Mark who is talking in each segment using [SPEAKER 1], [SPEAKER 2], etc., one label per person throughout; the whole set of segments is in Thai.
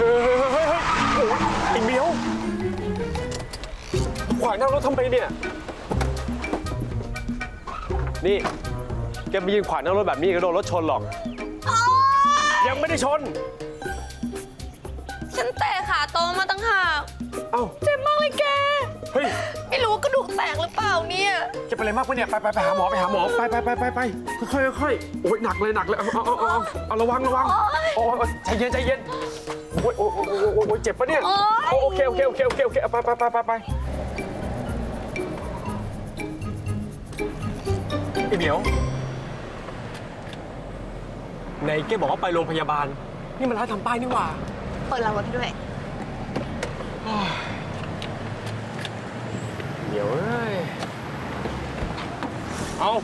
[SPEAKER 1] ฮ้ยเฮ้ยเฮ้ยโอ้ยไอ้เบี้ยว ขวางหน้ารถทำไมเนี่ย นี่ แกไปยืนขวางหน้ารถแบบนี้ก็โดนรถชนหรอก ยังไม่ได้ชน
[SPEAKER 2] ฉันเตะขาโตมาตั้งหาก
[SPEAKER 1] เอ้า
[SPEAKER 2] เจ็บมากเลยแก
[SPEAKER 1] เฮ้ย
[SPEAKER 2] กระดูกแตกหรือเปล่าเนี่ย
[SPEAKER 1] จะเป็นอะไรมากปะเนี่ย ไปไปไปหาหมอไปหาหมอ ไปไปไปไปไปค่อยๆค่อยๆโอ้ยหนักเลยหนักเลย เอาเอาเอาเอาเอาระวังระวังโอ้ยโอ้ยใจเย็นใจเย็นโอ้ยโอ้ยโอ้ยโอ้ยโอ้ยเจ็บปะเนี่ย
[SPEAKER 2] โอ๊ย
[SPEAKER 1] โอเคโอเคโอเคโอเคโอเคเอาไปไปไปไปไปไอเหมียวไหนแกบอกว่าไปโรงพยาบาล นี่มันร้านทำป้ายนี่หว่า
[SPEAKER 2] เปิดรางรถให้ด้วย
[SPEAKER 1] เหนียวเอ้ย เอา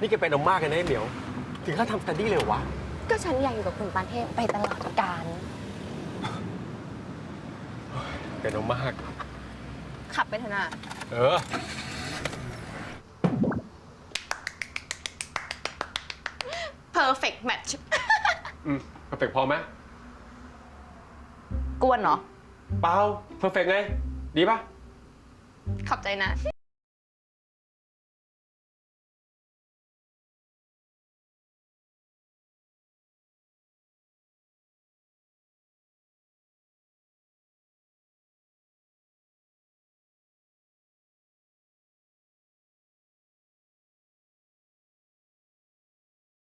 [SPEAKER 1] นี่แกเป็นเอามากเลยนะไอ้เหมียว ถึงขั้นทำสตัดดี้เลยเหรอวะ
[SPEAKER 2] ก็ฉันอยากอยู่กับคุณปานเทพไปตลอดกาล
[SPEAKER 1] เป็นเอามาก
[SPEAKER 2] ขับไปเถอะนะ
[SPEAKER 1] เออ
[SPEAKER 2] perfect match
[SPEAKER 1] อืมเพอร์เฟกพอไหม
[SPEAKER 2] กวนเนาะ
[SPEAKER 1] เปล่าเพอร์เฟกไง ดีป่ะ
[SPEAKER 2] ขอบใจนะ